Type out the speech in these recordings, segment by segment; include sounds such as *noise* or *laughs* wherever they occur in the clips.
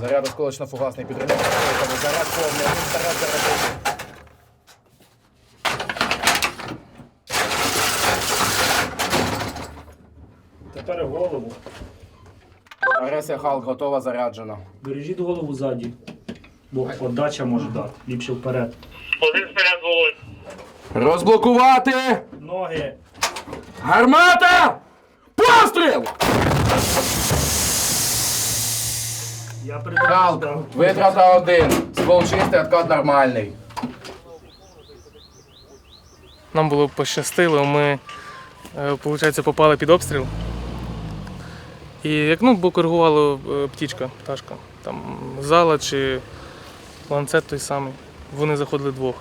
Заряд осколочно-фугасний підривник. Заряд повний. Один заряд зарядив. Тепер голову. Агресія Халк готова, заряджена. Бережіть голову ззаді. Бо отдача може дати. Ліпше вперед. Один снаряд вогонь. Розблокувати! Ноги. Гармата! Постріл! Я Халк, витрата один. Ствол чистий, откат нормальний. Нам було пощастило, ми, виходить, попали під обстріл. І як ну, бо коригувала е, птічка, пташка, там зала чи ланцет той самий. Вони заходили двох.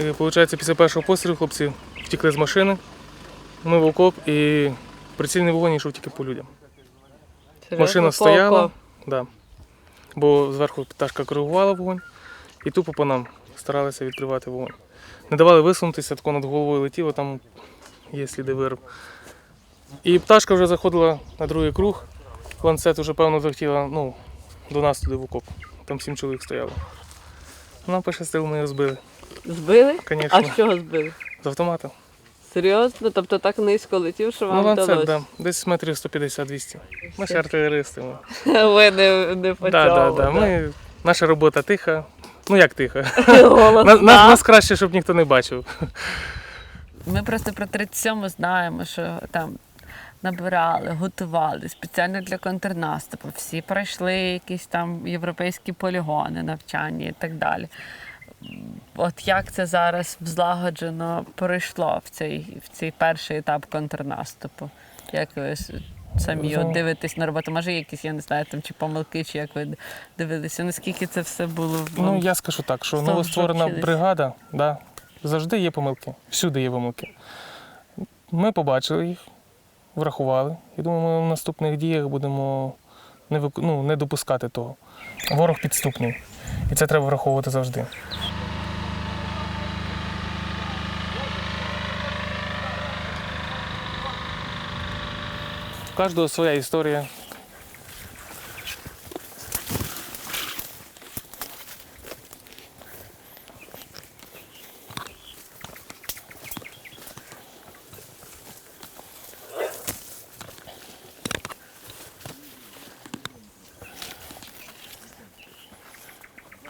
І, виходить, після першого пострілу хлопці втекли з машини, ми в окоп і прицільний вогонь йшов тільки по людям. Машина стояла, да. бо зверху пташка коригувала вогонь, і тупо по нам старалися відкривати вогонь. Не давали висунутися, тако над головою летіло, там є сліди вирв. І пташка вже заходила на другий круг. Ланцет вже, певно, захотіла ну, до нас туди в окоп. Там сім чоловік стояло. Нам пощастило, ми його збили. Збили? Конечно. А з чого збили? З автомата. Серйозно? Тобто так низько летів, що Ну, вам ланцет, вдалося? да. десь метрів 150-200. Ми ж артилеристи. Ми. *laughs* Ви не, не по Да, да, цьому, да. Ми, наша робота тиха. Ну як тиха? *laughs* Голосна. Нас, краще, щоб ніхто не бачив. Ми просто про 37 знаємо, що там набирали, готували спеціально для контрнаступу. Всі пройшли якісь там європейські полігони, навчання і так далі. От як це зараз злагоджено пройшло в цей, в цей перший етап контрнаступу? Як ви самі от дивитесь на роботу? Може, якісь, я не знаю, там чи помилки, чи як ви дивилися? Наскільки це все було Ну, я скажу так, що новостворена бригада, да, завжди є помилки. Всюди є помилки. Ми побачили їх, врахували. І думаю, ми в наступних діях будемо не, вик... ну, не допускати того. Ворог підступний. І це треба враховувати завжди. У кожного своя історія.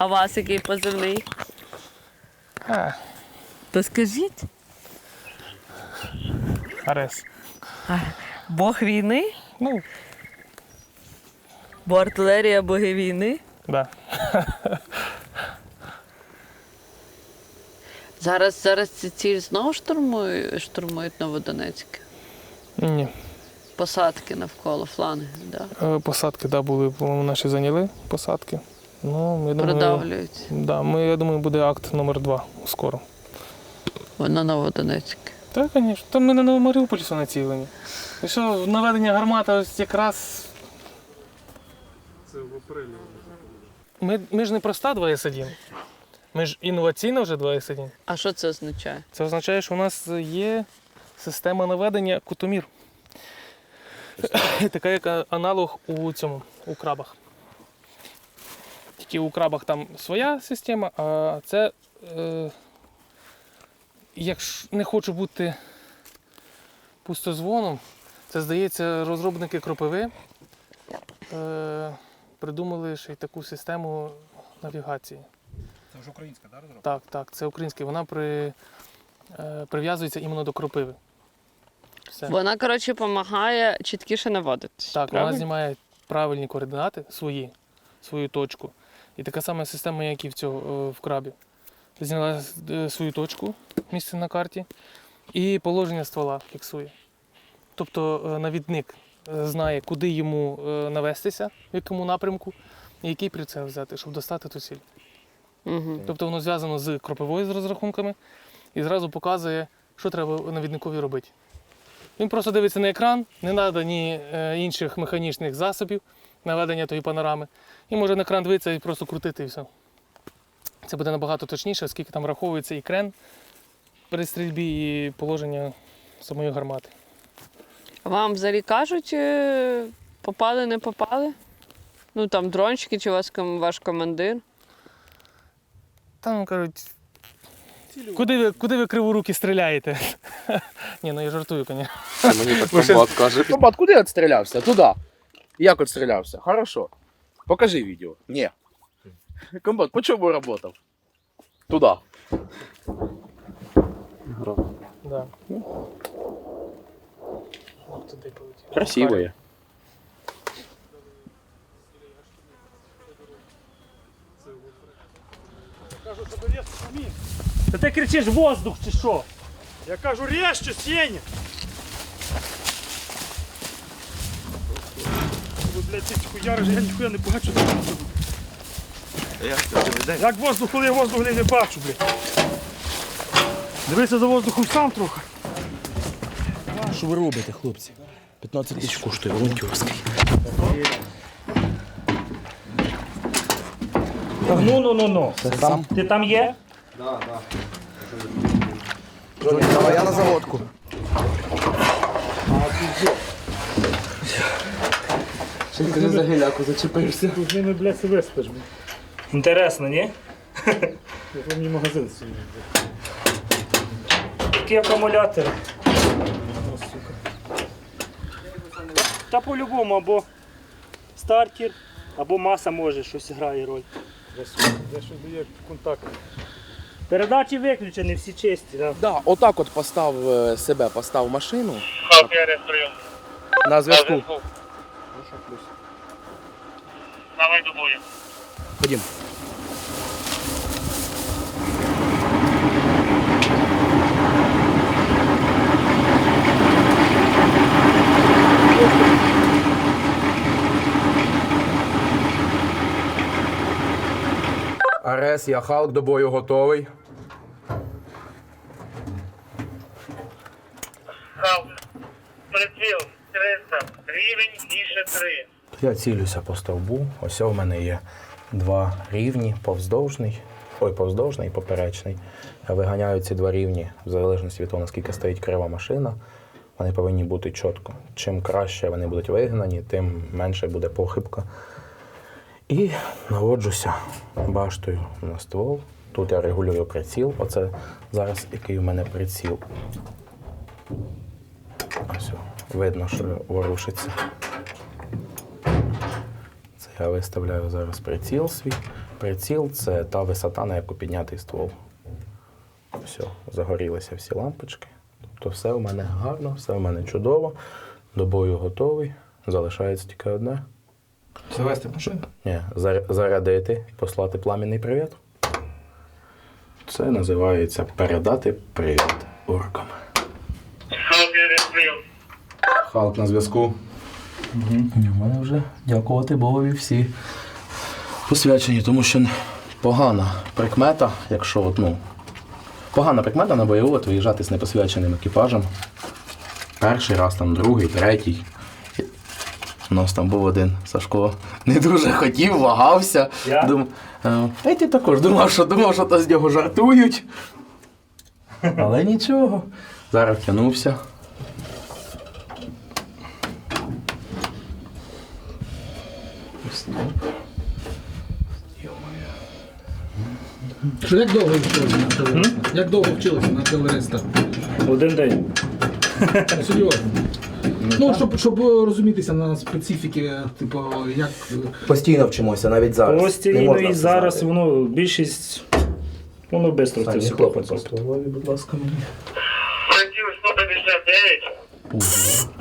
А у вас який позивний? А, То скажіть, Арес. Бог війни? Ну, Бо артилерія боги війни? да. зараз, зараз ці ціль знову штурмують, штурмують Новодонецьке? Ні. Посадки навколо фланги, да? Е, Посадки, да, були, по-моєму, наші зайняли посадки. Ну, я думаю, Да, ми, я думаю, буде акт номер два скоро. на Новодонецьке. Так, звісно. Там ми на Новомаріуполі все націлені. І що наведення гармата ось якраз. Це в апрелі. Ми, ми ж не проста 2С1. Ми ж інноваційна вже 2С1. А що це означає? Це означає, що у нас є система наведення кутомір. Така як аналог у цьому, у крабах. Тільки у крабах там своя система, а це, е, якщо не хочу бути пустозвоном, це здається, розробники кропиви е, придумали ще й таку систему навігації. Це вже українська, так, розробка? Так, так, це українське. Вона при, е, прив'язується іменно до кропиви. Все. Вона, коротше, допомагає чіткіше наводитись. Так, правильно? вона знімає правильні координати свої, свою точку. І така сама система, як і в, цього, е, в крабі. Зняла е, свою точку, місце на карті, і положення ствола фіксує. Тобто е, навідник знає, куди йому навестися, в якому напрямку, і який прицел взяти, щоб достати ту ціль. Угу. Тобто воно зв'язано з кропивою з розрахунками і зразу показує, що треба навідникові робити. Він просто дивиться на екран, не треба ні інших механічних засобів наведення тої панорами. І може на екран дивитися і просто крутити і все. Це буде набагато точніше, оскільки там враховується і крен при стрільбі, і положення самої гармати. Вам взагалі кажуть, е, попали, не попали? Ну там дрончики чи вас ваш командир? Там кажуть. Куди ви, куди ви криворуки стріляєте? *laughs* Ні, ну я жартую, звісно. Мені так комбат каже. Комбат, куди відстрілявся? Туди. Як відстрілявся? Хорошо. Покажи відео. Ні. Комбат, по чому працював? Туди. Да. Красиво є. Та ти кричиш воздух чи що? Я кажу, режьте, Сеня! Ви, блядь, ти хуяриш, я ніхуя не бачу. Як воздух, коли я воздух не бачу, блядь. Дивися за воздухом сам трохи. Що ви робите, хлопці? 15 тисяч коштує волонтерський. Ну, ну, ну, ну. сам? Ти там є? Давай я на заводку. Ти за геляку зачепився. Тут ними, блядь, себе спиш. Інтересно, ні? Я мені магазин свій. Такі акумулятори. О, сука. Та по-любому або стартер, або маса може щось грає роль. Я щось дає контакт. Передачі виключені, всі чисті. Да. Да, отак от постав е, себе, постав машину. На зв'язку. Давай до бою. Ходім. Арес, я Халк, до бою готовий. Приціл 300, рівень більше 3. Я цілюся по стовбу. Ось у мене є два рівні, повздовжний, ой, повздовжний і поперечний. Я виганяю ці два рівні в залежності від того, наскільки стоїть крива машина. Вони повинні бути чітко. Чим краще вони будуть вигнані, тим менше буде похибка. І наводжуся баштою на ствол. Тут я регулюю приціл. Оце зараз який у мене приціл. Ось видно, що ворушиться. Це я виставляю зараз приціл свій. Приціл це та висота, на яку піднятий ствол. Все, загорілися всі лампочки. Тобто все у мене гарно, все у мене чудово. До бою готовий. Залишається тільки одне. Завести машину? Ні, зар- зарядити і послати пламінний привіт. Це називається передати привіт оркам. Халк на зв'язку. У мене вже дякувати Богові всі посвячені, тому що погана прикмета, якщо от, ну, погана прикмета на бойову от виїжджати з непосвяченим екіпажем. Перший раз, там, другий, третій. У нас там був один Сашко. Не дуже хотів, вагався. Я? Дум... е, ти також думав, що думав, що то з нього жартують. *laughs* Але нічого. Зараз втягнувся. Що як довго вчилися на артилериста? Як довго вчилися на артилериста? Один день. *laughs* Серйозно. Ну, щоб, щоб розумітися на специфіки, типу, як. Постійно вчимося, навіть зараз. Не Постійно можна і все зараз знати. воно більшість. Воно швидко це все хлопець будь ласка, мені. Приціл 159.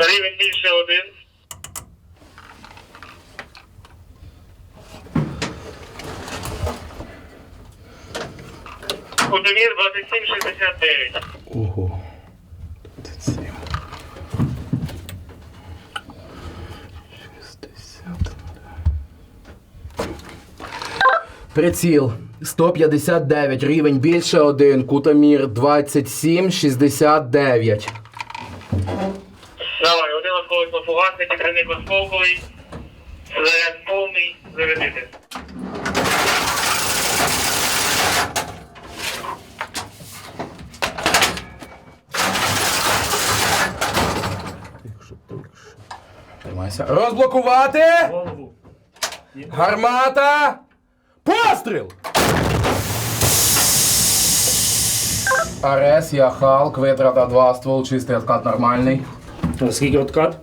Рівень більше 1. Удовір 2769. Ого. 27. 60. Приціл 159, рівень більше один, кутомір 27, 69. На фугасник, осколковий. Заряд повний, зарядити. Розблокувати! Голову. Гармата! Постріл! АРС, я Халк, витрата 2, ствол чистий, откат нормальний. Скільки откат?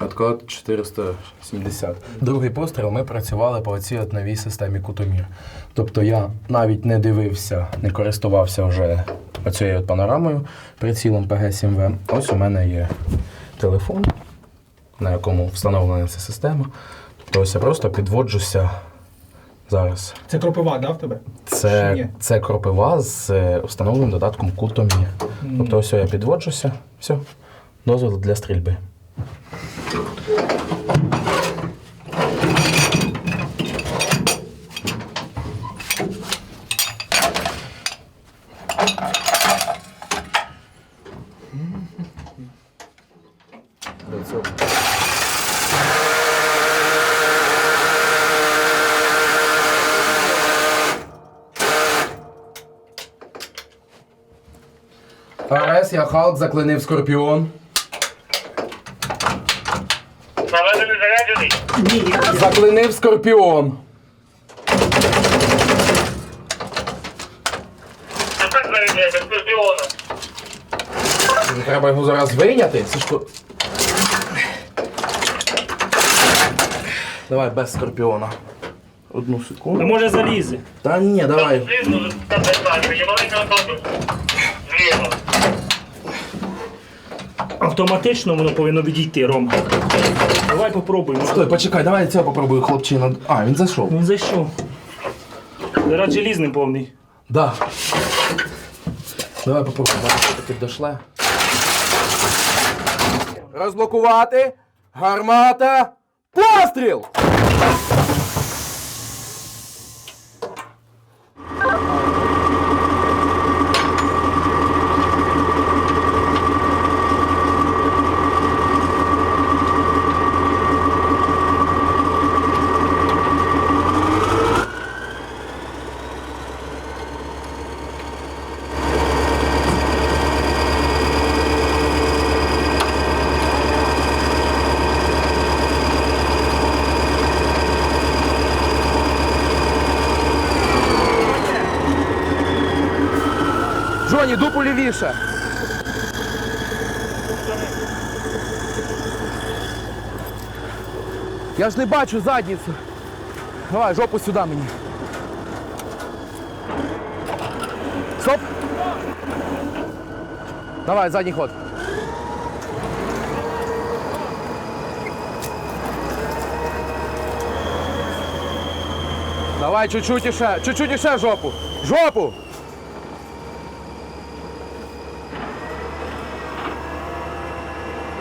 Откат 470. Другий постріл ми працювали по цій от новій системі Кутомір. Тобто я навіть не дивився, не користувався вже оцією от панорамою прицілом PG-7V. Ось у мене є телефон, на якому встановлена ця система. Тобто ось я просто підводжуся зараз. Це кропива, да, в тебе? Це, це кропива з е, встановленим додатком Кутомір. Тобто ось я підводжуся, все, дозвіл для стрільби. АРС, я Халк, заклинив Скорпіон. Заклинив Скорпіон. Тепер скорпіоном. Треба його зараз вийняти. Це ж... ко- Давай без Скорпіона. Одну Ну секунду. може залізе. Та ні, давай. Автоматично воно повинно відійти, Ром. Давай попробуємо. Стой, почекай, давай я цього попробую, хлопчина. А, він зайшов. Він зайшов. Зараз желізний повний. Да. Давай попробуємо. Таки дошле. Розблокувати. Гармата. Постріл! лівіше. Я ж не бачу задницю. Давай, жопу сюди мені. Стоп. Давай, задній ход. Давай, чуть-чуть іще, чуть-чуть іще жопу. Жопу!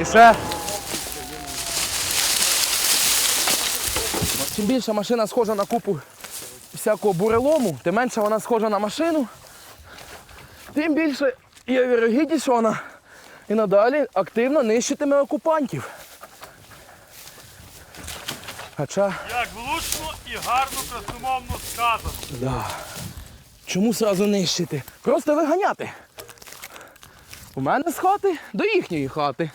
І ще. Чим більше машина схожа на купу всякого бурелому, тим менше вона схожа на машину, тим більше є вірогідність, що вона і надалі активно нищитиме окупантів. Хоча. Як влучно і гарно красномовно сказано. Да. Чому сразу нищити? Просто виганяти. У мене з хати до їхньої хати.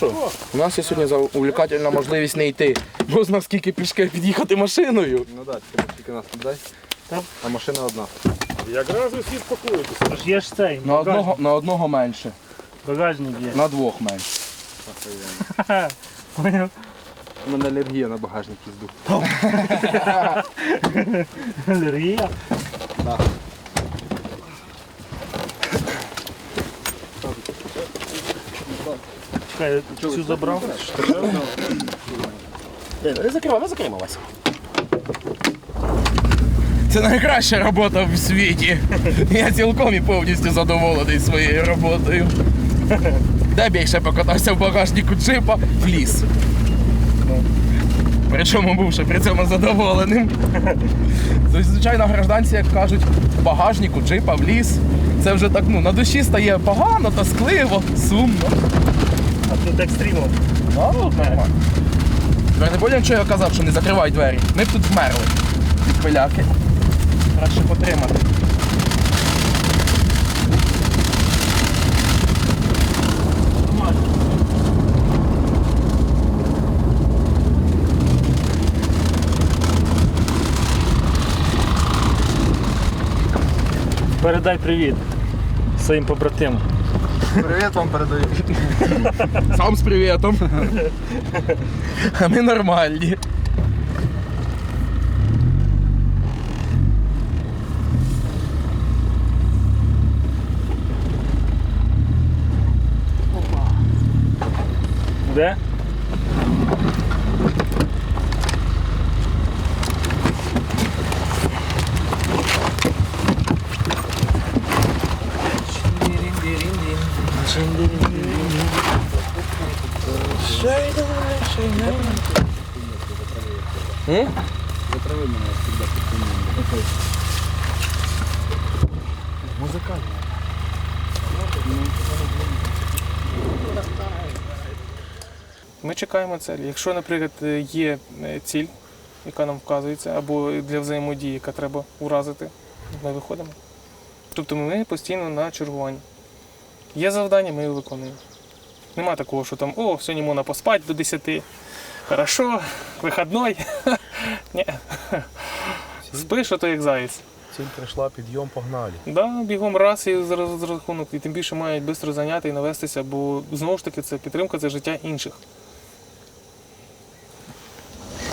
Що, у нас є сьогодні увлекательна можливість не йти. Бо знав скільки пішки під'їхати машиною. Ну так, тільки, тільки нас не дай. А машина одна. Якраз усі спакуєтеся. Тож є ж цей. На одного, на одного менше, Багажник є. на двох менше. *laughs* Поняв? У мене алергія на багажник їзду. *laughs* Алергія. Чекай, цю забрав. Закривай, не закривай Вася. Це найкраща робота в світі. Я цілком і повністю задоволений своєю роботою. Де б я ще покатався в багажнику джипа в ліс. Причому бувши при цьому задоволеним. Звичайно, гражданці, як кажуть, в багажнику джипа в ліс. Це вже так, ну, на душі стає погано, тоскливо, сумно. А тут екстрімом. Ну, нормально. Ви не поняли, що я казав, що не закривай двері. Ми б тут вмерли. Пиляки. Краще потримати. Передай привіт своїм побратимам. Привіт вам передаю. Сам з привітом. А ми нормальні. Де? Ми чекаємо целі. Якщо, наприклад, є е, ціль, яка нам вказується, або для взаємодії, яка треба уразити, ми виходимо. Тобто ми постійно на чергуванні. Є завдання, ми його виконуємо. Нема такого, що там, о, сьогодні можна поспати до 10. Хорошо, вихідний. Спиш, а то як заєць. Ціль прийшла, підйом, погнали. Да, бігом раз і зараз розрахунок, і тим більше мають швидко зайняти і навестися, бо знову ж таки це підтримка, це життя інших.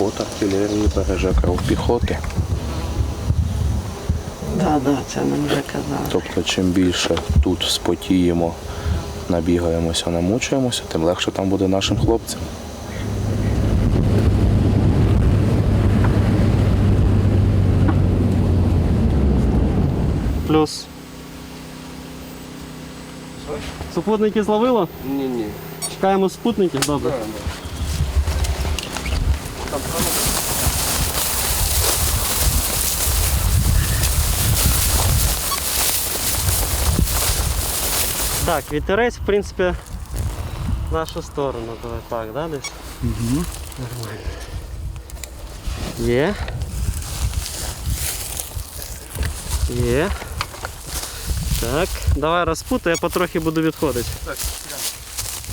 От артилерії береже кров піхоти. Так, так, це нам вже казали. Тобто, чим більше тут спотіємо, набігаємося, намучуємося, тим легше там буде нашим хлопцям. Плюс. Супутники зловило? Ні, ні. Чекаємо спутників, добре. Так, вітерець, в принципі, в нашу сторону. Давай так, да, десь? Угу. Нормально. Є. Є. Так, давай розпутай, я потрохи буду відходити. Так,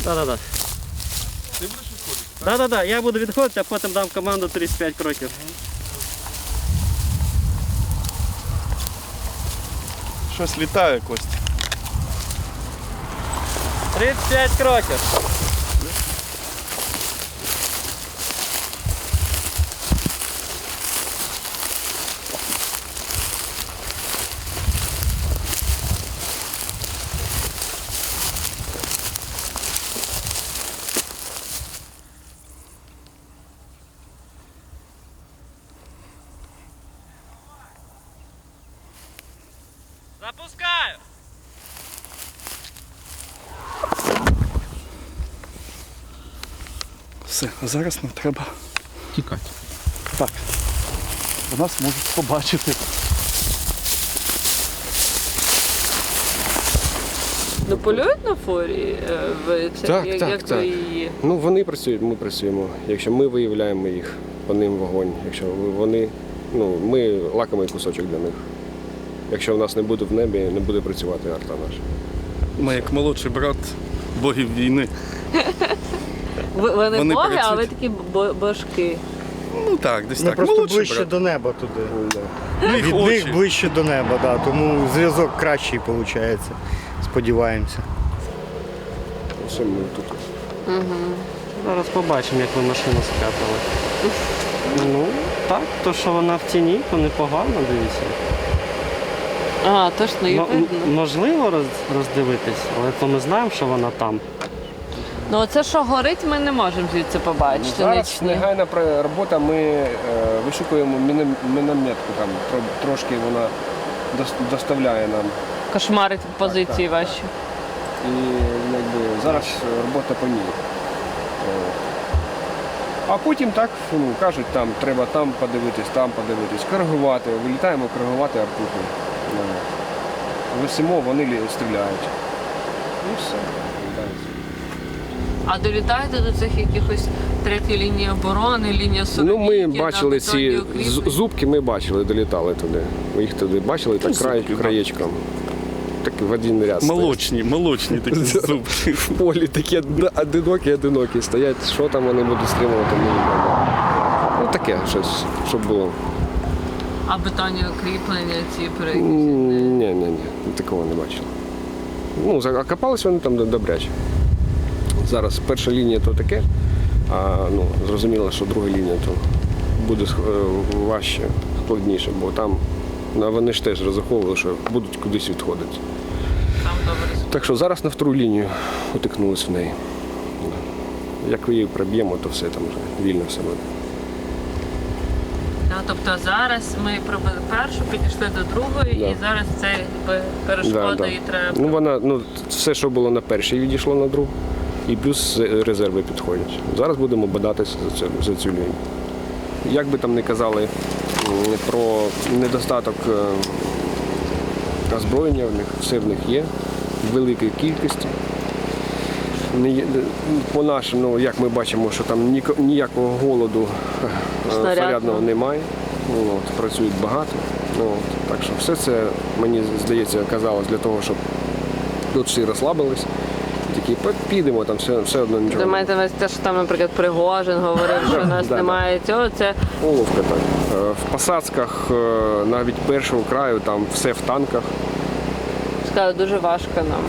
Да-да-да. Ти будеш відходити? Да-да-да, я буду відходити, а потім дам команду 35 кроків. Щось літає, Костя. 35 кроків. Все, а зараз нам треба Тікати. так. Бо нас можуть побачити. Ну полюють на форі? е, Ви це Так, як, так, як так. її? Ну вони працюють, ми працюємо. Якщо ми виявляємо їх, по ним вогонь. Якщо вони, ну, ми лакомий кусочок для них. Якщо в нас не буде в небі, не буде працювати арта наша. Ми як молодший брат богів війни. *laughs* Ви, вони, Вони боги, а ви працюють. такі бо- божки. Ну так, десь Ми так. просто Молодший ближче брат. до неба туди. Ну, їх Від очі. них ближче до неба, да, тому зв'язок кращий виходить. Сподіваємося. Все ми тут. Зараз побачимо, як ви машину скатали. Ну, так, то що вона в тіні, то непогано, дивіться. А, точно, її М- видно. м- можливо роз- роздивитись, але то ми знаємо, що вона там. Ну оце що горить, ми не можемо звідси побачити. Зараз нічні. негайна робота. Ми е, вишукуємо мінометку там. Трошки вона доставляє нам. Кошмарить позиції ваші. І якби зараз робота по ній. Е, А потім так ну, кажуть, там треба там подивитись, там подивитись, коригувати, вилітаємо коригувати артуху. Висимо, вони стріляють. І все. А долітаєте до цих якихось третьої лінії оборони, лінія Ну, Соломійки, ми на бачили бетонні ці укріплення? зубки, ми бачили, долітали туди. Ми їх туди бачили так край, краєчком. Так в один ряд. стоять. Молочні, молочні такі *laughs* зубки. В полі такі од- одинокі, одинокі стоять. Що там вони будуть стримувати, не знаю. Ну таке щось, щоб було. А бетонні укріплення ці при Ні, ні, ні, такого не бачили. Ну, за- окопались вони там добряче. Зараз перша лінія то таке, а ну, зрозуміло, що друга лінія то буде е, важче, складніше, бо там ну, вони ж теж розраховували, що будуть кудись відходити. там добре. Так що зараз на втору лінію утикнулись в неї. Як її проб'ємо, то все там вже вільно все буде. Да, тобто зараз ми пробили першу, підійшли до другої, Да. і зараз це перешкода Да, да. і треба. Ну, вона, ну, все, що було на першій, відійшло на другу. І плюс резерви підходять. Зараз будемо бодатися за цю, за цю лінію. Як би там не казали про недостаток е, озброєння в них, все в них є, в великій кількості. По нашому, ну, як ми бачимо, що там ніякого голоду е, Снарядного. снарядного немає. Ну, от, працюють багато. Ну, от, так що все це, мені здається, казалось для того, щоб тут всі розслабились. Такі підемо, там все, все одно нічого. Ви маєте на те, що там, наприклад, Пригожин говорив, що у нас немає цього. Це Уловка так. Е, В посадках е, навіть першого краю там все в танках. сказали, дуже важко нам.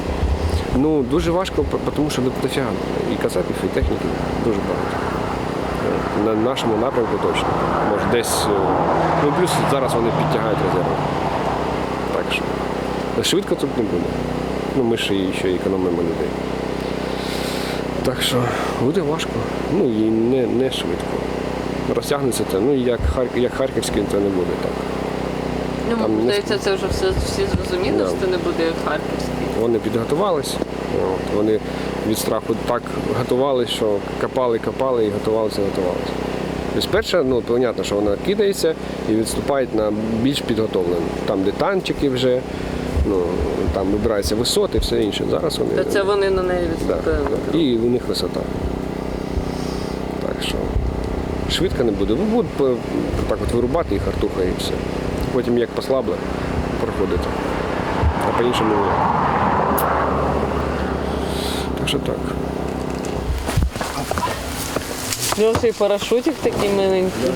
Ну, дуже важко, тому що дофіга. І кацапів, і техніки дуже багато. Е, На нашому напрямку точно. Може десь. Ну, плюс зараз вони підтягають резерви. Так що. Швидко тут не буде. Ну, ми ж і ще економимо людей. Так що буде важко. Ну і не, не швидко. Розтягнеться це, ну як, як Харківський, це не буде так. Ну, Там мені не здається, це вже все всі зрозуміли, Да. що це не буде як Харківський. Вони підготувались. От, вони від страху так готувалися, що копали, копали і готувалися, готувалися. Тобто перше, ну, понятно, що вона кидається і відступають на більш підготовлену. Там, де танчики вже, ну, там вибираються висоти і все інше. Зараз вони. Це вони на неї відступили. да. І у них висота. Так що швидко не буде. Ну, будуть так от вирубати їх артуха і все. Потім як послабли, проходити. А по-іншому ні. Так що так. У нього парашутик такий миленький.